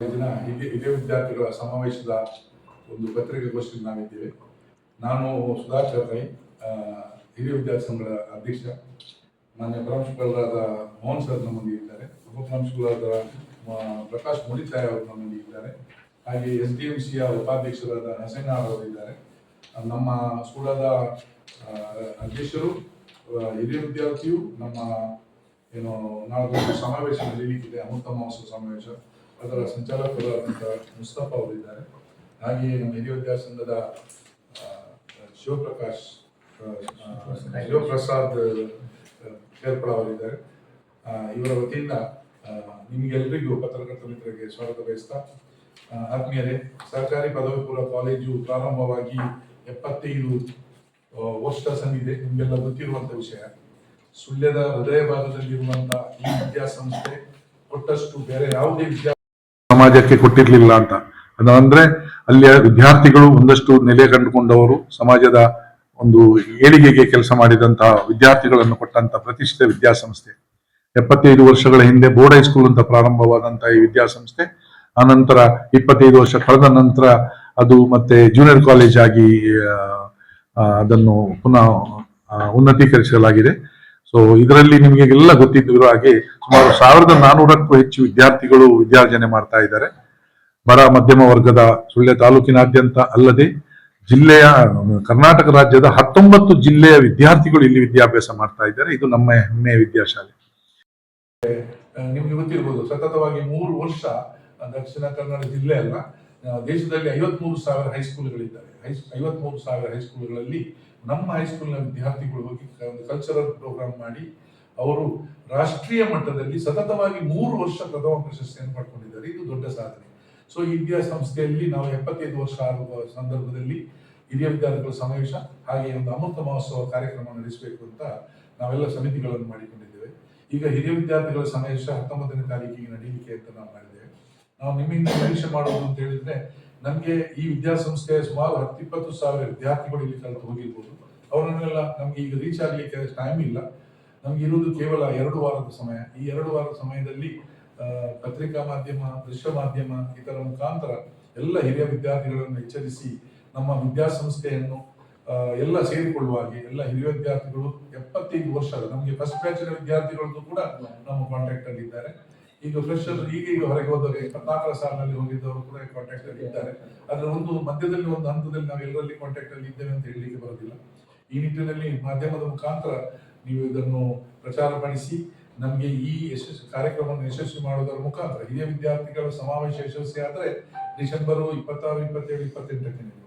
ದಿನ ಹಿರಿಯ ಹಿರಿಯ ವಿದ್ಯಾರ್ಥಿಗಳ ಸಮಾವೇಶದ ಒಂದು ಪತ್ರಿಕಾಗೋಷ್ಠಿಯಲ್ಲಿ ನಾವಿದ್ದೇವೆ. ನಾನು ಸುಧಾಕರ್ ರೈ ಆ, ಹಿರಿಯ ವಿದ್ಯಾರ್ಥಿ ಸಂಘದ ಅಧ್ಯಕ್ಷ. ಮಾನ್ಯ ಪ್ರಾಂಶುಪಾಲರಾದ ಮೋಹನ್ ಸರ್ ನಮ್ಮೊಂದಿಗೆ ಇದ್ದಾರೆ. ಉಪ ಪ್ರಾಂಶುಪಾಲರಾದ ಆ, ಪ್ರಕಾಶ್ ಮುಡಿತಾಯ ಅವರು ನಮ್ಮೊಂದಿಗೆ ಇದ್ದಾರೆ. ಹಾಗೆ ಎಸ್ ಡಿ ಎಂ ಸಿಯ ಉಪಾಧ್ಯಕ್ಷರಾದ ನಸೇನಾ ಅವರು ಇದ್ದಾರೆ. ನಮ್ಮ ಸ್ಕೂಲದ ಅಧ್ಯಕ್ಷರು ಹಿರಿಯ ವಿದ್ಯಾರ್ಥಿಯು ನಮ್ಮ ಏನು ನಾಳೆ ಸಮಾವೇಶ ನಡೀಲಿಕ್ಕಿದೆ ಅಮೃತ ಮಹೋತ್ಸವ ಸಮಾವೇಶ. ಅದರ ಸಂಚಾಲಕರಾದಂಥ ಮುಸ್ತಫಾ ಅವರಿದ್ದಾರೆ. ಹಾಗೆಯೇ ನಮ್ಮ ಹಿರಿಯ ವಿದ್ಯಾಸಂಘದ ಸಂಘದ ಶಿವಪ್ರಕಾಶ್ ಶಿವಪ್ರಸಾದ್ ಕೇರ್ಪಳ ಅವರಿದ್ದಾರೆ. ಇವರ ವತಿಯಿಂದ ನಿಮಗೆಲ್ಲರಿಗೂ ಪತ್ರಕರ್ತ ಮಿತ್ರರಿಗೆ ಸ್ವಾಗತ ಬಯಸ್ತಾ ಆತ್ಮೀಯರೇ, ಸರ್ಕಾರಿ ಪದವಿ ಪೂರ್ವ ಕಾಲೇಜು ಪ್ರಾರಂಭವಾಗಿ ಎಪ್ಪತ್ತೈದು ವರ್ಷ ಸಂದಿದೆ. ನಿಮಗೆಲ್ಲ ಗೊತ್ತಿರುವಂತ ವಿಷಯ. ಸುಳ್ಯದ ಹೃದಯ ಭಾಗದಲ್ಲಿರುವಂತಹ ಈ ವಿದ್ಯಾಸಂಸ್ಥೆ ಕೊಟ್ಟಷ್ಟು ಬೇರೆ ಯಾವುದೇ ವಿದ್ಯಾ ಸಮಾಜಕ್ಕೆ ಕೊಟ್ಟಿರ್ಲಿಲ್ಲ ಅಂತ. ಅದು ಅಂದ್ರೆ ಅಲ್ಲಿಯ ವಿದ್ಯಾರ್ಥಿಗಳು ಒಂದಷ್ಟು ನೆಲೆ ಕಂಡುಕೊಂಡವರು, ಸಮಾಜದ ಒಂದು ಏಳಿಗೆಗೆ ಕೆಲಸ ಮಾಡಿದಂತಹ ವಿದ್ಯಾರ್ಥಿಗಳನ್ನು ಕೊಟ್ಟಂತ ಪ್ರತಿಷ್ಠಿತ ವಿದ್ಯಾಸಂಸ್ಥೆ. ಎಪ್ಪತ್ತೈದು ವರ್ಷಗಳ ಹಿಂದೆ ಬೋರ್ಡ್ ಹೈಸ್ಕೂಲ್ ಅಂತ ಪ್ರಾರಂಭವಾದಂತಹ ಈ ವಿದ್ಯಾಸಂಸ್ಥೆ. ಆನಂತರ ಇಪ್ಪತ್ತೈದು ವರ್ಷ ಕಳೆದ ನಂತರ ಅದು ಮತ್ತೆ ಜೂನಿಯರ್ ಕಾಲೇಜ್ ಆಗಿ ಅದನ್ನು ಪುನಃ ಉನ್ನತೀಕರಿಸಲಾಗಿದೆ. ಸೊ ಇದರಲ್ಲಿ ನಿಮಗೆ ಎಲ್ಲ ಗೊತ್ತಿದ್ದಿರೋ ಹಾಗೆ ಸುಮಾರು ಸಾವಿರದ ನಾನೂರಕ್ಕೂ ಹೆಚ್ಚು ವಿದ್ಯಾರ್ಥಿಗಳು ವಿದ್ಯಾರ್ಜನೆ ಮಾಡ್ತಾ ಇದ್ದಾರೆ. ಬಡ ಮಧ್ಯಮ ವರ್ಗದ ಸುಳ್ಯ ತಾಲೂಕಿನಾದ್ಯಂತ ಅಲ್ಲದೆ ಜಿಲ್ಲೆಯ, ಕರ್ನಾಟಕ ರಾಜ್ಯದ ಹತ್ತೊಂಬತ್ತು ಜಿಲ್ಲೆಯ ವಿದ್ಯಾರ್ಥಿಗಳು ಇಲ್ಲಿ ವಿದ್ಯಾಭ್ಯಾಸ ಮಾಡ್ತಾ ಇದ್ದಾರೆ. ಇದು ನಮ್ಮ ಹೆಮ್ಮೆಯ ವಿದ್ಯಾಶಾಲೆ. ನಿಮ್ಗೆ ಗೊತ್ತಿರ್ಬೋದು, ಸತತವಾಗಿ ಮೂರು ವರ್ಷ ದಕ್ಷಿಣ ಕನ್ನಡ ಜಿಲ್ಲೆ ಅಲ್ಲ ದೇಶದಲ್ಲಿ ಐವತ್ಮೂರು ಸಾವಿರ ಹೈಸ್ಕೂಲ್ಗಳಿದ್ದಾರೆ. ಹೈ ಐವತ್ಮೂರು ಸಾವಿರ ಹೈಸ್ಕೂಲ್ಗಳಲ್ಲಿ ನಮ್ಮ ಹೈಸ್ಕೂಲ್ನ ವಿದ್ಯಾರ್ಥಿಗಳು ಹೋಗಿ ಒಂದು ಕಲ್ಚರಲ್ ಪ್ರೋಗ್ರಾಮ್ ಮಾಡಿ ಅವರು ರಾಷ್ಟ್ರೀಯ ಮಟ್ಟದಲ್ಲಿ ಸತತವಾಗಿ ಮೂರು ವರ್ಷ ಪ್ರಥಮ ಪ್ರಶಸ್ತಿಯನ್ನು ಪಡ್ಕೊಂಡಿದ್ದಾರೆ. ಇದು ದೊಡ್ಡ ಸಾಧನೆ. ಸೊ ಈ ವಿದ್ಯಾಸಂಸ್ಥೆಯಲ್ಲಿ ನಾವು ಎಪ್ಪತ್ತೈದು ವರ್ಷ ಆಗುವ ಸಂದರ್ಭದಲ್ಲಿ ಹಿರಿಯ ವಿದ್ಯಾರ್ಥಿಗಳ ಸಮಾವೇಶ ಹಾಗೆ ಒಂದು ಅಮೃತ ಮಹೋತ್ಸವ ಕಾರ್ಯಕ್ರಮ ನಡೆಸಬೇಕು ಅಂತ ನಾವೆಲ್ಲ ಸಮಿತಿಗಳನ್ನು ಮಾಡಿಕೊಂಡಿದ್ದೇವೆ. ಈಗ ಹಿರಿಯ ವಿದ್ಯಾರ್ಥಿಗಳ ಸಮಾವೇಶ ಹತ್ತೊಂಬತ್ತನೇ ತಾರೀಕಿಗೆ ನಡೀಲಿಕ್ಕೆ ಅಂತ ನಾವು ಮಾಡಿದ್ದೇವೆ. ನಾವು ನಿಮ್ಮಿಂದ ನಿರೀಕ್ಷೆ ಮಾಡುವುದು ಅಂತ ಹೇಳಿದ್ರೆ ನಮಗೆ ಈ ವಿದ್ಯಾಸಂಸ್ಥೆಯ ಸುಮಾರು ಹತ್ತಿಪ್ಪತ್ತು ಸಾವಿರ ವಿದ್ಯಾರ್ಥಿಗಳು ಇಲ್ಲಿ ಕಲಿತು ಹೋಗಿರ್ಬೋದು. ಅವರನ್ನೆಲ್ಲ ನಮಗೆ ಈಗ ರೀಚ್ ಆಗಲಿಕ್ಕೆ ಟೈಮ್ ಇಲ್ಲ. ನಮ್ಗೆ ಇರುವುದು ಕೇವಲ ಎರಡು ವಾರದ ಸಮಯ. ಈ ಎರಡು ವಾರದ ಸಮಯದಲ್ಲಿ ಪತ್ರಿಕಾ ಮಾಧ್ಯಮ, ದೃಶ್ಯ ಮಾಧ್ಯಮ ಇದರ ಮುಖಾಂತರ ಎಲ್ಲ ಹಿರಿಯ ವಿದ್ಯಾರ್ಥಿಗಳನ್ನು ಎಚ್ಚರಿಸಿ ನಮ್ಮ ವಿದ್ಯಾಸಂಸ್ಥೆಯನ್ನು ಎಲ್ಲ ಸೇರಿಕೊಳ್ಳುವ ಹಾಗೆ ಎಲ್ಲ ಹಿರಿಯ ವಿದ್ಯಾರ್ಥಿಗಳು ಎಪ್ಪತ್ತೈದು ವರ್ಷದ ನಮಗೆ ಫಸ್ಟ್ ಬ್ಯಾಚಿನ ವಿದ್ಯಾರ್ಥಿಗಳದ್ದು ಕೂಡ ನಮ್ಮ ಕಾಂಟ್ಯಾಕ್ಟ್ ಅಲ್ಲಿ ಇದ್ದಾರೆ ಈಗ ಫ್ರೆಶರ್ ಈಗ ಈಗ ಹೊರಗೆ ಹೋದವರು ಇಪ್ಪತ್ನಾಲ್ಕರ ಸಾಲಿನಲ್ಲಿ ಹೋಗಿದ್ದವರು ಕೂಡ ಕಾಂಟ್ಯಾಕ್ಟ್ ಅಲ್ಲಿ ಇದ್ದಾರೆ. ಅದರ ಒಂದು ಮಧ್ಯದಲ್ಲಿ ಒಂದು ಹಂತದಲ್ಲಿ ನಾವು ಎಲ್ಲರಲ್ಲಿ ಕಾಂಟ್ಯಾಕ್ಟ್ ಅಲ್ಲಿ ಇದ್ದೇವೆ ಅಂತ ಹೇಳಲಿಕ್ಕೆ ಬರೋದಿಲ್ಲ. ಈ ನಿಟ್ಟಿನಲ್ಲಿ ಮಾಧ್ಯಮದ ಮುಖಾಂತರ ನೀವು ಇದನ್ನು ಪ್ರಚಾರಪಡಿಸಿ ನಮಗೆ ಈ ಯಶಸ್ವಿ ಕಾರ್ಯಕ್ರಮವನ್ನು ಯಶಸ್ವಿ ಮಾಡುವುದರ ಮುಖಾಂತರ ಹಿರಿಯ ವಿದ್ಯಾರ್ಥಿಗಳ ಸಮಾವೇಶ ಯಶಸ್ವಿ ಆದರೆ ಡಿಸೆಂಬರ್ ಇಪ್ಪತ್ತಾರು ಇಪ್ಪತ್ತೇಳು ಇಪ್ಪತ್ತೆಂಟಕ್ಕೆ ನಡೆಯುವ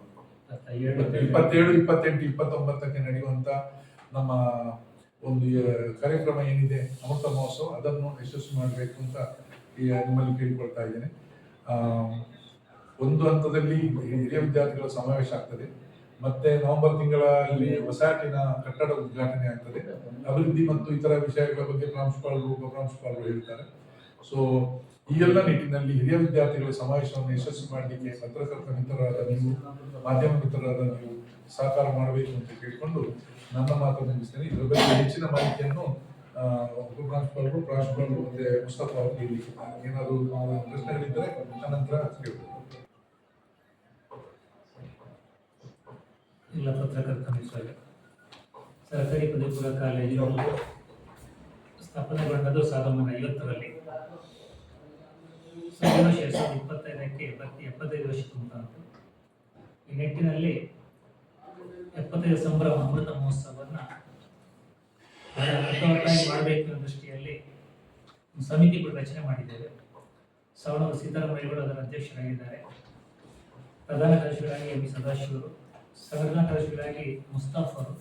ಇಪ್ಪತ್ತೇಳು ಇಪ್ಪತ್ತೆಂಟು ಇಪ್ಪತ್ತೊಂಬತ್ತಕ್ಕೆ ನಡೆಯುವಂತ ನಮ್ಮ ಒಂದು ಕಾರ್ಯಕ್ರಮ ಏನಿದೆ, ಅಮೃತ ಮಹೋತ್ಸವ, ಅದನ್ನು ಯಶಸ್ವಿ ಮಾಡಬೇಕು ಅಂತ ನಿಮ್ಮಲ್ಲಿ ಕೇಳಿಕೊಳ್ತಾ ಇದ್ದೇನೆ. ಒಂದು ಹಂತದಲ್ಲಿ ಹಿರಿಯ ವಿದ್ಯಾರ್ಥಿಗಳ ಸಮಾವೇಶ ಆಗ್ತದೆ. ಮತ್ತೆ ನವೆಂಬರ್ ತಿಂಗಳಲ್ಲಿ ಹೊಸಾಟಿನ ಕಟ್ಟಡ ಉದ್ಘಾಟನೆ ಆಗ್ತದೆ. ಅಭಿವೃದ್ಧಿ ಮತ್ತು ಇತರ ವಿಷಯಗಳ ಬಗ್ಗೆ ಪ್ರಾಂಶುಪಾಲರು, ಉಪಪ್ರಾಂಶುಪಾಲರು ಹೇಳ್ತಾರೆ. ಸೊ ಈ ಎಲ್ಲ ನಿಟ್ಟಿನಲ್ಲಿ ಹಿರಿಯ ವಿದ್ಯಾರ್ಥಿಗಳ ಸಮಾವೇಶವನ್ನು ಯಶಸ್ವಿ ಮಾಡಲಿಕ್ಕೆ ಪತ್ರಕರ್ತ ಮಿತ್ರರಾದ ನೀವು, ಮಾಧ್ಯಮ ಮಿತ್ರರಾದ ನೀವು ಸಹಕಾರ ಮಾಡಬೇಕು ಅಂತ ಕೇಳಿಕೊಂಡು ನನ್ನ ಮಾತು ಮುಗಿಸ್ತೇನೆ. ಇದರ ಬಗ್ಗೆ ಹೆಚ್ಚಿನ ಮಾಹಿತಿಯನ್ನು ಉಪಪ್ರಾಂಶುಪಾಲರು ಉಪ ಪ್ರಾಂಶುಪಾಲರು ಮತ್ತೆ ಅವರು ನೀಡಲಿಕ್ಕಿದ್ದಾರೆ ಏನಾದರೂ ಪ್ರಶ್ನೆಗಳಿದ್ದರೆ ಅನಂತರ ಕೇಳ್ಬೋದು. ಎಲ್ಲ ಪತ್ರಕರ್ತ ಮಿತ್ರರೇ ಸರ್ಕಾರಿ ಪದವಿಪೂರ್ವ ಕಾಲೇಜು ಸ್ಥಾಪನೆಗೊಂಡದ್ದು ಸಾವಿರದ ಒಂಬೈನೂರ ಐವತ್ತರಲ್ಲಿ. ಸಾವಿರದ ಎರಡ್ ಸಾವಿರದ ಇಪ್ಪತ್ತೈದಕ್ಕೆ ಎಪ್ಪತ್ತು ಎಪ್ಪತ್ತೈದು ವರ್ಷ ತುಂಬುತ್ತಾ ಈ ನಿಟ್ಟಿನಲ್ಲಿ ಎಪ್ಪತ್ತೈದು ಸಂಭ್ರಮ ಅಮೃತ ಮಹೋತ್ಸವವನ್ನ ಅರ್ಥವತ್ತಾಗಿ ಮಾಡಬೇಕು ದೃಷ್ಟಿಯಲ್ಲಿ ಸಮಿತಿ ಕೂಡ ರಚನೆ ಮಾಡಿದ್ದೇವೆ. ಸವಣೂರು ಸೀತಾರಾಮಯ್ಯಗಳು ಅದರ ಅಧ್ಯಕ್ಷರಾಗಿದ್ದಾರೆ. ಪ್ರಧಾನ ಕಾರ್ಯದರ್ಶಿಗಳಾಗಿ ಎಂ ಸದಾಶಿವರು ಸಂಘಟನಾ ಕಾರ್ಯದರ್ಶಿಗಳಾಗಿ ಮುಸ್ತಾಫ್ ಅವರು,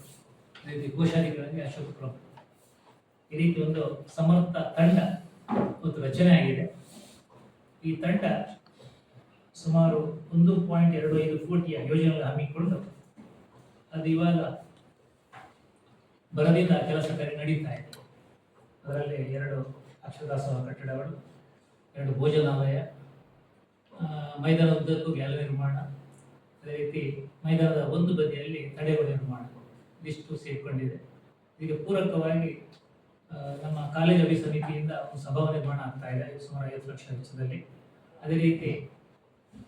ಅದೇ ರೀತಿ ಕೋಶಾಧಿಕಾರಿಗಳಾಗಿ ಅಶೋಕ್ ಪ್ರಭು. ಈ ರೀತಿ ಒಂದು ಸಮರ್ಥ ತಂಡ ಒಂದು ರಚನೆ ಆಗಿದೆ. ಈ ತಂಡ ಸುಮಾರು ಒಂದು ಪಾಯಿಂಟ್ ಎರಡು ಐದು ಕೋಟಿಯ ಯೋಜನೆಗಳನ್ನು ಹಮ್ಮಿಕೊಂಡು ಅದು ಇವಾಗ ಬರದಿಂದ ಕೆಲಸ ಕಾರ್ಯ ನಡೀತಾ ಇದೆ. ಅದರಲ್ಲಿ ಎರಡು ಅಕ್ಷರದಾಸೋಹ ಕಟ್ಟಡಗಳು, ಎರಡು ಭೋಜನಾಲಯ ಮೈದಾನ ಉದ್ದಕ್ಕೂ ಗ್ಯಾಲರಿ ನಿರ್ಮಾಣ, ಅದೇ ರೀತಿ ಮೈದಾನದ ಒಂದು ಬದಿಯಲ್ಲಿ ತಡೆಗಳು ನಿರ್ಮಾಣ ಇದಿಷ್ಟು ಸೇರಿಕೊಂಡಿದೆ. ಇದಕ್ಕೆ ಪೂರಕವಾಗಿ ನಮ್ಮ ಕಾಲೇಜು ಅಭಿ ಸಮಿತಿಯಿಂದ ಒಂದು ಸಭಾ ನಿರ್ಮಾಣ ಆಗ್ತಾ ಇದೆ ಸುಮಾರು ಐವತ್ತು ಲಕ್ಷ ವೆಚ್ಚದಲ್ಲಿ. ಅದೇ ರೀತಿ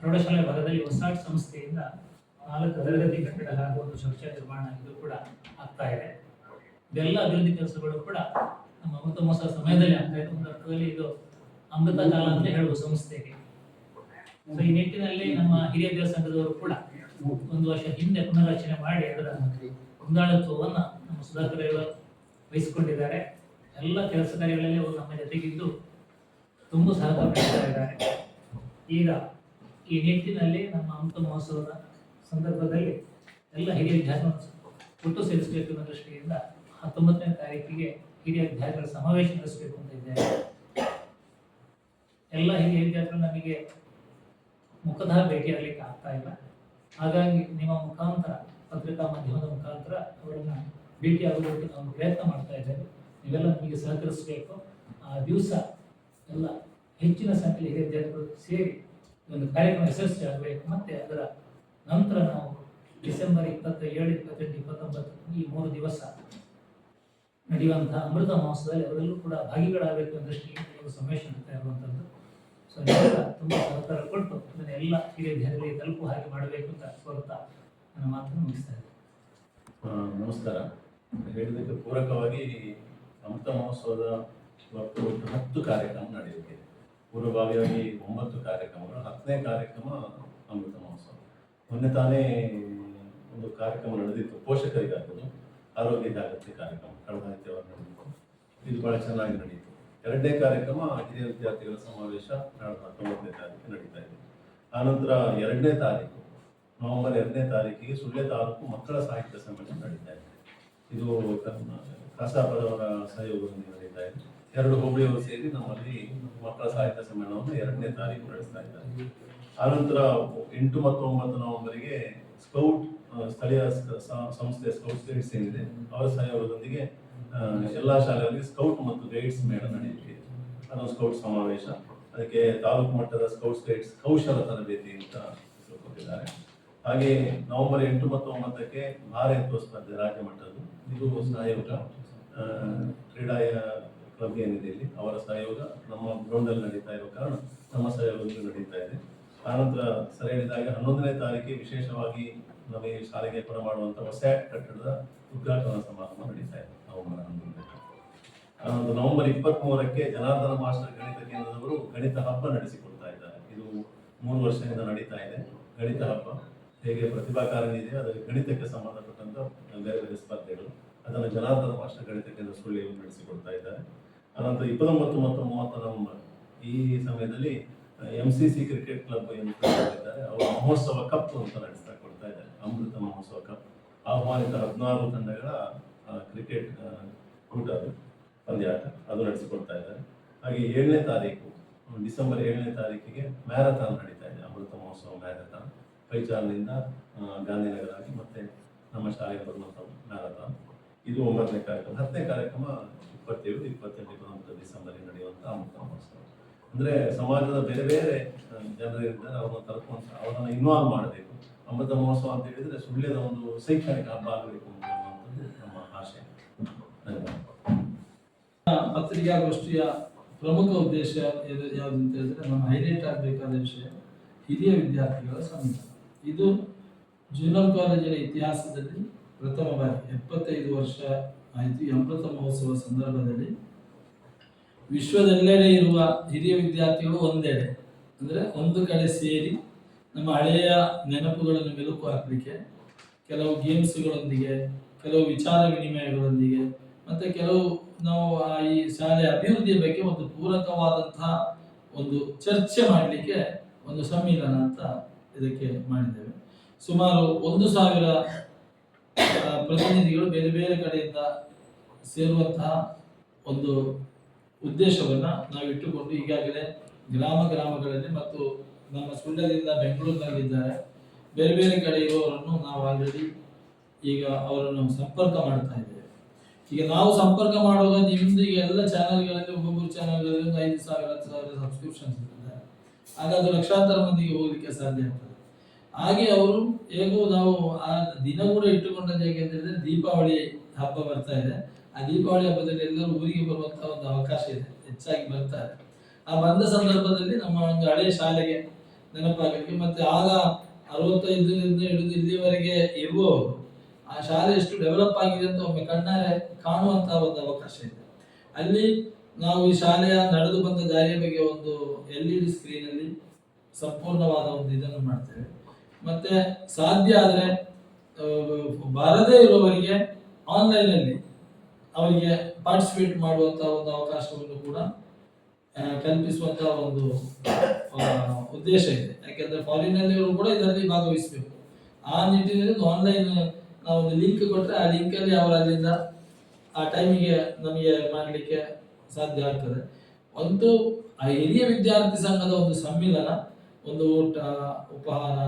ಪ್ರೌಢಶಾಲೆ ಭಾಗದಲ್ಲಿ ಹೊಸ ಸಂಸ್ಥೆಯಿಂದ ನಾಲ್ಕು ತರಗತಿ ಕಟ್ಟಡ ಹಾಗೂ ಒಂದು ಶೌಚಾಲಯ ನಿರ್ಮಾಣ ಇದು ಕೂಡ ಆಗ್ತಾ ಇದೆ. ಇದೆಲ್ಲ ಅಭಿವೃದ್ಧಿ ಕೆಲಸಗಳು ಕೂಡ ನಮ್ಮ ಅಮೃತ ಸಮಯದಲ್ಲಿ ಆಗ್ತಾ ಇದೆ. ಒಂದು ಅರ್ಥದಲ್ಲಿ ಇದು ಅಮೃತ ಕಾಲ ಅಂತ ಹೇಳುವ ಸಂಸ್ಥೆಗೆ. ಈ ನಿಟ್ಟಿನಲ್ಲಿ ನಮ್ಮ ಹಿರಿಯ ದೇವಸ್ಥಾನದವರು ಕೂಡ ಒಂದು ವರ್ಷ ಹಿಂದೆ ಪುನರ್ರಚನೆ ಮಾಡಿ ಅದರ ಮುಂದಾಳತ್ವವನ್ನ ನಮ್ಮ ಸುಧಾಕರ್ ವಹಿಸಿಕೊಂಡಿದ್ದಾರೆ. ಎಲ್ಲ ಕೆಲಸ ಕಾರ್ಯಗಳಲ್ಲಿ ಅವರು ನಮ್ಮ ಜೊತೆಗಿದ್ದು ತುಂಬ ಸಹಕಾರ ಇದ್ದಾರೆ. ಈಗ ಈ ನಿಟ್ಟಿನಲ್ಲಿ ನಮ್ಮ ಅಮೃತ ಮಹೋತ್ಸವದ ಸಂದರ್ಭದಲ್ಲಿ ಎಲ್ಲ ಹಿರಿಯ ವಿದ್ಯಾರ್ಥಿಗಳು ಒಟ್ಟು ಸೇರಿಸಬೇಕು ಅನ್ನೋ ದೃಷ್ಟಿಯಿಂದ ಹತ್ತೊಂಬತ್ತನೇ ತಾರೀಕಿಗೆ ಹಿರಿಯ ವಿದ್ಯಾರ್ಥಿಗಳ ಸಮಾವೇಶ ನಡೆಸಬೇಕು ಅಂತ ಇದ್ದೇವೆ ಎಲ್ಲ ಹಿರಿಯ ವಿದ್ಯಾರ್ಥಿಗಳು ನಮಗೆ ಮುಖತಃ ಭೇಟಿಯಾಗಲಿಕ್ಕೆ ಆಗ್ತಾ ಇಲ್ಲ. ಹಾಗಾಗಿ ನಿಮ್ಮ ಮುಖಾಂತರ, ಪತ್ರಿಕಾ ಮಾಧ್ಯಮದ ಮುಖಾಂತರ ಅವರನ್ನ ಭೇಟಿಯಾಗೋದಕ್ಕೆ ನಾವು ಪ್ರಯತ್ನ ಮಾಡ್ತಾ ಇದ್ದೇವೆ. ನೀವೆಲ್ಲ ನಮಗೆ ಸಹಕರಿಸಬೇಕು. ಆ ದಿವಸ ಎಲ್ಲ ಹೆಚ್ಚಿನ ಸಂಖ್ಯೆಯಲ್ಲಿ ಹಿರಿಯ ವಿದ್ಯಾರ್ಥಿಗಳು ಸೇರಿ ಒಂದು ಕಾರ್ಯಕ್ರಮ ಯಶಸ್ವಿ ಆಗಬೇಕು ಮತ್ತೆ ಅದರ ನಂತರ ನಾವು ಡಿಸೆಂಬರ್ ಇಪ್ಪತ್ತ ಏಳು ಇಪ್ಪತ್ತೆಂಟು ಇಪ್ಪತ್ತೊಂಬತ್ತು ಈ ಮೂರು ದಿವಸ ನಡೆಯುವಂತಹ ಅಮೃತ ಮಹೋತ್ಸವದಲ್ಲಿ ಅವರೆಲ್ಲರೂ ಕೂಡ ಭಾಗಿಗಳಾಗಬೇಕು ಅನ್ನೋ ದೃಷ್ಟಿಯಿಂದ ಕೆಲವು ಸಮೇಶ ಇರುವಂಥದ್ದು ಸೊ ಎಲ್ಲ ತುಂಬ ಸಹಕಾರ ಕೊಟ್ಟು ಇದನ್ನ ಎಲ್ಲ ಹಿರಿಯ ಜನರಿಗೆ ತಲುಪು ಹಾಗೆ ಮಾಡಬೇಕು ಅಂತ ಕೋರುತ್ತಾ ನನ್ನ ಮಾತನ್ನು ಮುಗಿಸ್ತಾ ಇದ್ದೇನೆ. ನಮಸ್ಕಾರ. ಹೇಳಿದಕ್ಕೆ ಪೂರಕವಾಗಿ ಅಮೃತ ಮಹೋತ್ಸವದ ಒಟ್ಟು ಹತ್ತು ಕಾರ್ಯಕ್ರಮ ನಡೆಯುತ್ತೆ ಪೂರ್ವಭಾವಿಯಾಗಿ ಒಂಬತ್ತು ಕಾರ್ಯಕ್ರಮಗಳು, ಹತ್ತನೇ ಕಾರ್ಯಕ್ರಮ ಅಮೃತ ಮಹೋತ್ಸವ. ಮೊನ್ನೆ ತಾನೇ ಒಂದು ಕಾರ್ಯಕ್ರಮ ನಡೆದಿತ್ತು. ಪೋಷಕರಿಗಾಗೋದು ಆರೋಗ್ಯ ಜಾಗೃತಿ ಕಾರ್ಯಕ್ರಮ, ಕಳೆದ ಆದಿತ್ಯವಾರ ಇದು ಬಹಳ ಚೆನ್ನಾಗಿ ನಡೆಯಿತು ಎರಡನೇ ಕಾರ್ಯಕ್ರಮ ಹಿರಿಯ ವಿದ್ಯಾರ್ಥಿಗಳ ಸಮಾವೇಶ ನಾಳೆ ಹತ್ತೊಂಬತ್ತನೇ ತಾರೀಕು ನಡೀತಾ ಇದೆ. ಆನಂತರ ಎರಡನೇ ತಾರೀಕು, ನವೆಂಬರ್ ಎರಡನೇ ತಾರೀಕಿಗೆ ಸುಳ್ಯ ತಾಲೂಕು ಮಕ್ಕಳ ಸಾಹಿತ್ಯ ಸಮ್ಮೇಳನ ನಡೀತಾ ಇದೆ. ಇದು ಕಸಾಪದವರ ಸಹಯೋಗದಲ್ಲಿ ನಡೀತಾ ಇದೆ. ಎರಡು ಹೋಬಳಿಯವರು ಸೇರಿ ನಮ್ಮಲ್ಲಿ ಮಕ್ಕಳ ಸಾಹಿತ್ಯ ಸಮ್ಮೇಳನವನ್ನು ಎರಡನೇ ತಾರೀಕು ನಡೆಸ್ತಾ ಇದ್ದಾರೆ. ಆನಂತರ ಎಂಟು ಮತ್ತು ಒಂಬತ್ತು ನವೆಂಬರ್ಗೆ ಸ್ಕೌಟ್ ಸ್ಥಳೀಯ ಸಂಸ್ಥೆ ಸ್ಕೌಟ್ ಗೈಡ್ಸ್ ಏನಿದೆ, ಅವರ ಸಹಯೋಗದೊಂದಿಗೆ ಎಲ್ಲ ಶಾಲೆಗಳಲ್ಲಿ ಸ್ಕೌಟ್ ಮತ್ತು ಗೈಡ್ಸ್ ಮೇಳ ನಡೆಯುತ್ತೆ ಅದು ಸ್ಕೌಟ್ ಸಮಾವೇಶ. ಅದಕ್ಕೆ ತಾಲೂಕು ಮಟ್ಟದ ಸ್ಕೌಟ್ಸ್ ಗೈಡ್ಸ್ ಕೌಶಲ ತರಬೇತಿ ಅಂತ ಹೆಸರು ಕೊಟ್ಟಿದ್ದಾರೆ. ಹಾಗೆ ನವೆಂಬರ್ ಎಂಟು ಮತ್ತು ಒಂಬತ್ತಕ್ಕೆ ಭಾರ ಎತ್ತುವ ಸ್ಪರ್ಧೆ ರಾಜ್ಯ ಮಟ್ಟದ್ದು. ಇದು ಸಹಯೋಗ ಕ್ರೀಡಾ ಕ್ಲಬ್ ಏನಿದೆ ಇಲ್ಲಿ, ಅವರ ಸಹಯೋಗ ನಮ್ಮ ಗ್ರೌಂಡಲ್ಲಿ ನಡೀತಾ ಇರೋ ಕಾರಣ ನಮ್ಮ ಸಹಯೋಗದಲ್ಲಿ ನಡೀತಾ ಇದೆ. ಆನಂತರ ಹೇಳಿದಾಗ ಹನ್ನೊಂದನೇ ತಾರೀಕಿಗೆ ವಿಶೇಷವಾಗಿ ನಮಗೆ ಶಾಲೆಗೆ ಕೊಡ ಮಾಡುವಂಥ ಹೊಸ ಕಟ್ಟಡದ ಉದ್ಘಾಟನಾ ಸಮಾರಂಭ ನಡೀತಾ ಇದೆ. ನವೆಂಬರ್ ಹನ್ನೊಂದನೇ ಆನಂತರ ನವೆಂಬರ್ ಇಪ್ಪತ್ತ್ ಮೂರಕ್ಕೆ ಜನಾರ್ದನ ಮಾಸ್ಟರ್ ಗಣಿತ ಕೇಂದ್ರದವರು ಗಣಿತ ಹಬ್ಬ ನಡೆಸಿಕೊಡ್ತಾ ಇದ್ದಾರೆ. ಇದು ಮೂರು ವರ್ಷದಿಂದ ನಡೀತಾ ಇದೆ. ಗಣಿತ ಹಬ್ಬ. ಹೇಗೆ ಪ್ರತಿಭಾ ಕಾರಣ ಇದೆ, ಅದಕ್ಕೆ ಗಣಿತಕ್ಕೆ ಸಂಬಂಧಪಟ್ಟಂತ ಬೇರೆ ಬೇರೆ ಸ್ಪರ್ಧೆಗಳು. ಅದನ್ನು ಜನಾರ್ದನ ಮಾಸ್ಟರ್ ಗಣಿತ ಕೇಂದ್ರ ಸುಳ್ಳಿಯಲ್ಲಿ ನಡೆಸಿಕೊಡ್ತಾ ಇದ್ದಾರೆ. ಅನಂತರ ಇಪ್ಪತ್ತೊಂಬತ್ತು ಮತ್ತು ಮೂವತ್ತ ನವೆಂಬರ್ ಈ ಸಮಯದಲ್ಲಿ M C C cricket club ಏನು ಇದ್ದಾರೆ ಅವರು ಮಹೋತ್ಸವ ಕಪ್ ಅಂತ ನಡೆಸ್ತಾ ಕೊಡ್ತಾ ಇದ್ದಾರೆ, ಅಮೃತ ಮಹೋತ್ಸವ ಕಪ್ ಆಹ್ವಾನಿತ ಹದಿನಾರು ತಂಡಗಳ ಕ್ರಿಕೆಟ್ ಕೂಟ ಅದು, ಪಂದ್ಯಾಟ ಅದು ನಡೆಸಿಕೊಡ್ತಾ ಇದ್ದಾರೆ. ಹಾಗೆ ಏಳನೇ ತಾರೀಕು, ಡಿಸೆಂಬರ್ ಏಳನೇ ತಾರೀಕಿಗೆ ಮ್ಯಾರಥಾನ್ ನಡೀತಾ ಇದೆ, ಅಮೃತ ಮಹೋತ್ಸವ ಮ್ಯಾರಥಾನ್. ಕೈಚಾರ್ನಿಂದ ಗಾಂಧಿನಗರಾಗಿ ಮತ್ತೆ ನಮ್ಮ ಶಾಲೆಗೆ ಬರುವಂಥ ಮ್ಯಾರಥಾನ್. ಇದು ಒಂಬತ್ತನೇ ಕಾರ್ಯಕ್ರಮ, ಹತ್ತನೇ ಕಾರ್ಯಕ್ರಮ ಇಪ್ಪತ್ತೇಳು, ಇಪ್ಪತ್ತೆಂಟು, ಇಪ್ಪತ್ತೊಂಬತ್ತು ಡಿಸೆಂಬರ್ ನಡೆಯುವಂಥ ಅಮೃತ ಮಹೋತ್ಸವ. ಅಂದ್ರೆ ಸಮಾಜದ ಬೇರೆ ಬೇರೆ ಜನರಿರ್ತಾರೆ ಅವರನ್ನು ಕರ್ಕೊಂಡು ಅವರನ್ನ ಇನ್ವಾಲ್ವ್ ಮಾಡಬೇಕು. ಅಮೃತ ಮಹೋತ್ಸವ ಅಂತ ಹೇಳಿದ್ರೆ ಸುಳ್ಯದ ಒಂದು ಶೈಕ್ಷಣಿಕ ಹಬ್ಬ ಆಗಬೇಕು ನಮ್ಮ ಆಶೆ. ಪತ್ರಿಕಾಗೋಷ್ಠಿಯ ಪ್ರಮುಖ ಉದ್ದೇಶ ಯಾವುದು ಅಂತ ಹೇಳಿದ್ರೆ ನಮ್ಮ ಹೈಲೈಟ್ ಆಗಬೇಕಾದ ವಿಷಯ ಹಿರಿಯ ವಿದ್ಯಾರ್ಥಿಗಳ ಸಮಿತಿ ಇದು ಜೂನಿಯರ್ ಕಾಲೇಜಿನ ಇತಿಹಾಸದಲ್ಲಿ ಪ್ರಥಮ ಬಾರಿ ಎಪ್ಪತ್ತೈದು ವರ್ಷ ಆಯಿತು ಅಮೃತ ಮಹೋತ್ಸವ ಸಂದರ್ಭದಲ್ಲಿ. ವಿಶ್ವದೆಲ್ಲೆಡೆ ಇರುವ ಹಿರಿಯ ವಿದ್ಯಾರ್ಥಿಗಳು ಒಂದೆಡೆ. ಅಂದರೆ ಒಂದು ಕಡೆ ಸೇರಿ ನಮ್ಮ ಹಳೆಯ ನೆನಪುಗಳನ್ನು ಮೆಲುಕು ಹಾಕಲಿಕ್ಕೆ, ಕೆಲವು ಗೇಮ್ಸ್ಗಳೊಂದಿಗೆ, ಕೆಲವು ವಿಚಾರ ವಿನಿಮಯಗಳೊಂದಿಗೆ, ಮತ್ತೆ ಕೆಲವು ನಾವು ಈ ಶಾಲೆಯ ಅಭಿವೃದ್ಧಿಯ ಬಗ್ಗೆ ಒಂದು ಪೂರಕವಾದಂತಹ ಒಂದು ಚರ್ಚೆ ಮಾಡಲಿಕ್ಕೆ ಒಂದು ಸಮ್ಮಿಲನ ಅಂತ ಇದಕ್ಕೆ ಮಾಡಿದ್ದೇವೆ. ಸುಮಾರು ಒಂದು ಸಾವಿರ ಪ್ರತಿನಿಧಿಗಳು ಬೇರೆ ಬೇರೆ ಕಡೆಯಿಂದ ಸೇರುವಂತಹ ಒಂದು ಉದ್ದೇಶವನ್ನ ನಾವು ಇಟ್ಟುಕೊಂಡು ಈಗಾಗಲೇ ಗ್ರಾಮ ಗ್ರಾಮಗಳಲ್ಲಿ ಮತ್ತು ನಮ್ಮ ಸುಳ್ಯದಿಂದ ಬೆಂಗಳೂರಿನಲ್ಲಿದ್ದಾರೆ. ಬೇರೆ ಬೇರೆ ಕಡೆ ಇರುವವರನ್ನು ನಾವು ಆಲ್ರೆಡಿ ಈಗ ಅವರನ್ನು ಸಂಪರ್ಕ ಮಾಡ್ತಾ ಇದ್ದೇವೆ. ಈಗ ನಾವು ಸಂಪರ್ಕ ಮಾಡುವಾಗ ನಿಮ್ದು ಈಗ ಎಲ್ಲ ಚಾನಲ್ಗಳಲ್ಲಿ ಒಬ್ಬೊಬ್ಬರು ಚಾನಲ್ಗಳಲ್ಲಿ ಒಂದು ಐದು ಸಾವಿರ, ಹತ್ತು ಸಾವಿರ ಸಬ್ಸ್ಕ್ರಿಪ್ಷನ್ಸ್ ಇರ್ತದೆ. ಆಗ ಲಕ್ಷಾಂತರ ಮಂದಿಗೆ ಹೋಗಲಿಕ್ಕೆ ಸಾಧ್ಯ ಆಗ್ತದೆ. ಹಾಗೆ ಅವರು ಹೇಗೂ ನಾವು ಆ ದಿನ ಕೂಡ ಇಟ್ಟುಕೊಂಡದ್ದು ಹೇಗೆ ಅಂತ ಹೇಳಿದ್ರೆ ದೀಪಾವಳಿ ಹಬ್ಬ ಬರ್ತಾ ಇದೆ. ಆ ದೀಪಾವಳಿ ಹಬ್ಬದಲ್ಲಿ ಎಲ್ಲರೂ ಊರಿಗೆ ಬರುವಂತ ಒಂದು ಅವಕಾಶ ಇದೆ, ಹೆಚ್ಚಾಗಿ ಬರ್ತಾರೆ ಆ ಬಂದ ಸಂದರ್ಭದಲ್ಲಿ ನಮ್ಮ ಒಂದು ಹಳೆಯ ಶಾಲೆಗೆ ನೆನಪಾಗಲಿಕ್ಕೆ ಮತ್ತೆ ಆಗ ಅರವತ್ತೈದರಿಂದ ಹಿಡಿದು ಇಲ್ಲಿವರೆಗೆ ಇರುವವರು ಆ ಶಾಲೆ ಎಷ್ಟು ಡೆವಲಪ್ ಆಗಿದೆ ಅಂತ ಒಮ್ಮೆ ಕಣ್ಣಾರೆ ಕಾಣುವಂತಹ ಒಂದು ಅವಕಾಶ ಇದೆ. ಅಲ್ಲಿ ನಾವು ಈ ಶಾಲೆಯ ನಡೆದು ಬಂದ ದಾರಿಯ ಬಗ್ಗೆ ಒಂದು ಎಲ್ ಇ ಡಿ ಸ್ಕ್ರೀನ್ ಅಲ್ಲಿ ಸಂಪೂರ್ಣವಾದ ಒಂದು ಇದನ್ನು ಮಾಡ್ತೇವೆ. ಮತ್ತೆ ಸಾಧ್ಯ ಆದ್ರೆ ಬಾರದೇ ಇರುವವರಿಗೆ ಆನ್ಲೈನ್ ಅಲ್ಲಿ ಅವರಿಗೆ ಪಾರ್ಟಿಸಿಪೇಟ್ ಮಾಡುವಂತಹ ಒಂದು ಅವಕಾಶವನ್ನು ಕೂಡ ಕಲ್ಪಿಸುವಂತಹ ಒಂದು ಉದ್ದೇಶ ಇದೆ. ಯಾಕೆಂದ್ರೆ ಫಾರಿನ್ ಅಲ್ಲಿ ಕೂಡ ಇದರಲ್ಲಿ ಭಾಗವಹಿಸಬೇಕು. ಆ ನಿಟ್ಟಿನಲ್ಲಿ ಆನ್ಲೈನ್ ನಾವು ಒಂದು ಲಿಂಕ್ ಕೊಟ್ಟರೆ ಆ ಲಿಂಕ್ ಅಲ್ಲಿ ಅವರು ಅಲ್ಲಿಂದ ಆ ಟೈಮಿಗೆ ನಮಗೆ ಮಾಡಲಿಕ್ಕೆ ಸಾಧ್ಯ ಆಗ್ತದೆ. ಒಂದು, ಆ ಹಿರಿಯ ವಿದ್ಯಾರ್ಥಿ ಸಂಘದ ಒಂದು ಸಮ್ಮಿಲನ, ಒಂದು ಊಟ, ಉಪಹಾರ,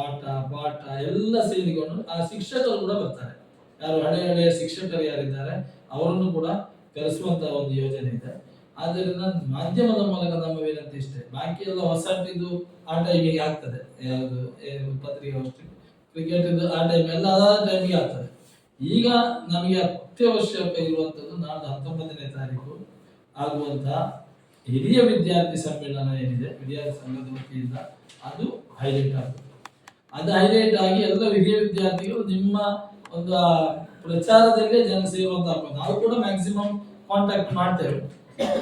ಆಟ, ಪಾಠ ಎಲ್ಲ ಸೇರಿಕೊಂಡು ಆ ಶಿಕ್ಷಕರು ಕೂಡ ಬರ್ತಾರೆ. ಯಾರು ಹಳೆ ಹಳೆಯ ಶಿಕ್ಷಕರು ಯಾರಿದ್ದಾರೆ ಅವರನ್ನು ಕೂಡ ಕರೆಸುವಂತಹ ಒಂದು ಯೋಜನೆ ಇದೆ. ಆದ್ದರಿಂದ ಮಾಧ್ಯಮದ ಮೂಲಕ ನಮ್ಮ ವಿನಂತಿ ಇಷ್ಟೇ. ಬಾಕಿ ಎಲ್ಲ ಇದು ಆ ಟೈಮಿಗೆ ಆಗ್ತದೆ. ಯಾವುದು ಪತ್ರಿಕೆ ಅಷ್ಟೇ. ಕ್ರಿಕೆಟ್ ಆ ಟೈಮ್ ಎಲ್ಲ ಟೈಮಿಗೆ ಆಗ್ತದೆ. ಈಗ ನಮಗೆ ಅತ್ಯವಶ್ಯಕ ಇರುವಂತದ್ದು ನಾಳೆ ಹತ್ತೊಂಬತ್ತನೇ ತಾರೀಕು ಆಗುವಂತ ಹಿರಿಯ ವಿದ್ಯಾರ್ಥಿ ಸಮ್ಮೇಳನ ಏನಿದೆ, ವಿದ್ಯಾರ್ಥಿ ಸಂಘದ ವತಿಯಿಂದ ಅದು ಹೈಲೈಟ್ ಆಗುತ್ತೆ. ಅದು ಹೈಲೈಟ್ ಆಗಿ ಎಲ್ಲ ಹಿರಿಯ ವಿದ್ಯಾರ್ಥಿಗಳು ನಿಮ್ಮ ಒಂದು ಪ್ರಚಾರದಲ್ಲಿ ಜನ ಸೇರುವಂತ ನಾವು ಕೂಡ ಮ್ಯಾಕ್ಸಿಮಮ್ ಕಾಂಟ್ಯಾಕ್ಟ್ ಮಾಡ್ತೇವೆ.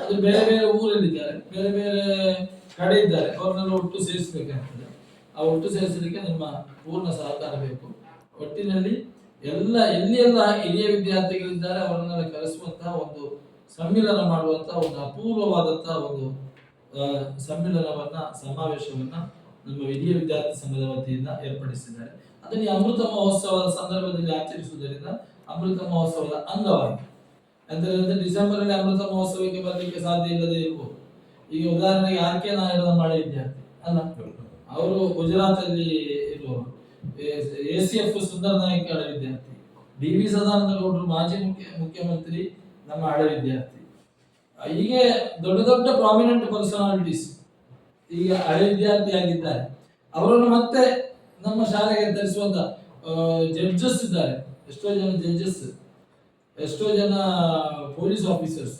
ಅದು ಬೇರೆ ಬೇರೆ ಊರಲ್ಲಿದ್ದಾರೆ. ಬೇರೆ ಬೇರೆ ಕಡೆ ಇದ್ದಾರೆ. ಅವ್ರನ್ನೆಲ್ಲ ಒಟ್ಟು ಸೇರಿಸಬೇಕಾಗ್ತದೆ ಆ ಒಟ್ಟು ಸೇರಿಸಲಿಕ್ಕೆ ನಿಮ್ಮ ಪೂರ್ಣ ಸಹಕಾರ ಬೇಕು. ಒಟ್ಟಿನಲ್ಲಿ ಎಲ್ಲ ಎಲ್ಲಿ ಎಲ್ಲ ಹಿರಿಯ ವಿದ್ಯಾರ್ಥಿಗಳಿದ್ದಾರೆ ಅವರನ್ನೆಲ್ಲ ಕರೆಸುವಂತಹ ಒಂದು ಸಮ್ಮಿಲನ ಮಾಡುವಂತಹ ಒಂದು ಅಪೂರ್ವವಾದಂತಹ ಒಂದು ಸಮ್ಮಿಲನವನ್ನ, ಸಮಾವೇಶವನ್ನ ನಮ್ಮ ಹಿರಿಯ ವಿದ್ಯಾರ್ಥಿ ಸಂಘದ ವತಿಯಿಂದ ಏರ್ಪಡಿಸಿದ್ದಾರೆ. ಅದನ್ನು ಅಮೃತ ಮಹೋತ್ಸವದ ಸಂದರ್ಭದಲ್ಲಿ ಆಚರಿಸುವುದರಿಂದ ಅಮೃತ ಮಹೋತ್ಸವದ ಅಂಗವಾಗಿ. ಅಂದರೆ ಡಿಸೆಂಬರ್ ಅಲ್ಲಿ ಅಮೃತ ಮಹೋತ್ಸವಕ್ಕೆ ಬರಲಿಕ್ಕೆ ಸಾಧ್ಯ ಇಲ್ಲದೆ ಇರಬಹುದು ಈಗ ಉದಾಹರಣೆಗೆ ಆರ್ ಕೆ ನಾರಾಯಣದ ಮಳೆ ವಿದ್ಯಾರ್ಥಿ ಅಲ್ಲ? ಅವರು ಗುಜರಾತ್ ಅಲ್ಲಿ ಇರುವವರು A C F Sundara Naik ಹಳೆ ವಿದ್ಯಾರ್ಥಿ ಡಿ ವಿ ಸದಾನಂದ ಗೌಡರು ಮಾಜಿ ಮುಖ್ಯ, ಮುಖ್ಯಮಂತ್ರಿ ನಮ್ಮ ಹಳೆ ವಿದ್ಯಾರ್ಥಿ ಹೀಗೆ ದೊಡ್ಡ ದೊಡ್ಡ ಪ್ರಾಮಿನೆಂಟ್ ಪರ್ಸನಾಲಿಟೀಸ್ ಈಗ ಹಳೆ ವಿದ್ಯಾರ್ಥಿ ಆಗಿದ್ದಾರೆ ಅವರನ್ನು ಮತ್ತೆ ನಮ್ಮ ಶಾಲೆಗೆ ತರಿಸುವಂತ ಜಡ್ಜಸ್ ಇದ್ದಾರೆ. ಎಷ್ಟೋ ಜನ ಜಡ್ಜಸ್ ಎಷ್ಟೋ ಜನ ಪೊಲೀಸ್ ಆಫೀಸರ್ಸ್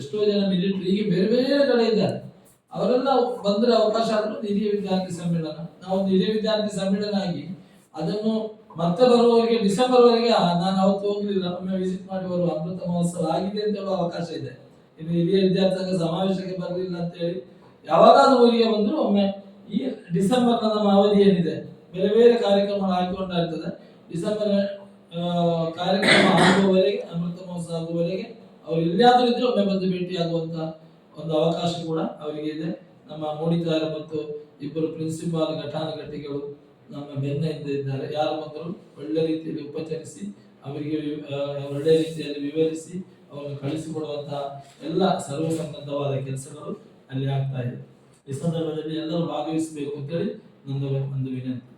ಎಷ್ಟೋ ಜನ ಮಿಲಿಟರಿ ಹೀಗೆ ಬೇರೆ ಬೇರೆ ಕಡೆ ಇದ್ದಾರೆ. ಅವರೆಲ್ಲ ಬಂದ್ರೆ ಅವಕಾಶ ಆದರೂ ಹಿರಿಯ ವಿದ್ಯಾರ್ಥಿ ಸಮ್ಮೇಳನ. ನಾವು ಹಿರಿಯ ವಿದ್ಯಾರ್ಥಿ ಸಮ್ಮೇಳನ ಆಗಿ ಅದನ್ನು ಮತ್ತೆ ಬರುವವರಿಗೆ ಡಿಸೆಂಬರ್ ವರೆಗೆ ನಾನು ಅವತ್ತು ಹೋಗ್ಲಿಲ್ಲ ಒಮ್ಮೆ ವಿಸಿಟ್ ಮಾಡಿ ಬರುವ ಅಮೃತ ಮಹೋತ್ಸವ ಆಗಿದೆ ಅಂತ ಹೇಳುವ ಅವಕಾಶ ಇದೆ. ಇನ್ನು ಹಿರಿಯ ವಿದ್ಯಾರ್ಥಿ ಸಂಘ ಸಮಾವೇಶಕ್ಕೆ ಬರಲಿಲ್ಲ ಅಂತ ಹೇಳಿ ಯಾವಾಗಾದ್ರೂ ಊರಿಗೆ ಬಂದ್ರು ಒಮ್ಮೆ ಈ ಡಿಸೆಂಬರ್ ನಮ್ಮ ಅವಧಿ ಏನಿದೆ? ಬೇರೆ ಬೇರೆ ಕಾರ್ಯಕ್ರಮ ಹಾಕಿಕೊಂಡಾಗ್ತದೆ ಡಿಸೆಂಬರ್ ಕಾರ್ಯಕ್ರಮ ಆಗುವವರೆಗೆ, ಅಮೃತ ಮಹೋತ್ಸವ ಆಗುವವರೆಗೆ ಅವ್ರು ಎಲ್ಲಿಯಾದ್ರೂ ಇದ್ರೆ ಒಮ್ಮೆ ಬಂದು ಭೇಟಿ ಆಗುವಂತ ಒಂದು ಅವಕಾಶ ಕೂಡ ಅವರಿಗೆ ಇದೆ. ನಮ್ಮ ಮೂಡಿತಾರ ಮತ್ತು ಇಬ್ಬರು ಪ್ರಿನ್ಸಿಪಾಲ್ ಘಟಾನುಘಟಿಗಳು ನಮ್ಮ ಬೆನ್ನ ಇದ್ದಾರೆ. ಯಾರು ಬಂದರೂ ಒಳ್ಳೆ ರೀತಿಯಲ್ಲಿ ಉಪಚರಿಸಿ, ಅವರಿಗೆ ಒಳ್ಳೆ ರೀತಿಯಲ್ಲಿ ವಿವರಿಸಿ, ಅವರನ್ನು ಕಳಿಸಿಕೊಡುವಂತಹ ಎಲ್ಲ ಸರ್ವಸನ್ನದ್ಧವಾದ ಕೆಲಸಗಳು ಅಲ್ಲಿ ಆಗ್ತಾ ಇದೆ. ಈ ಸಂದರ್ಭದಲ್ಲಿ ಎಲ್ಲರೂ ಭಾಗವಹಿಸಬೇಕು ಅಂತೇಳಿ ನನ್ನ ಒಂದು ವಿನಂತಿ.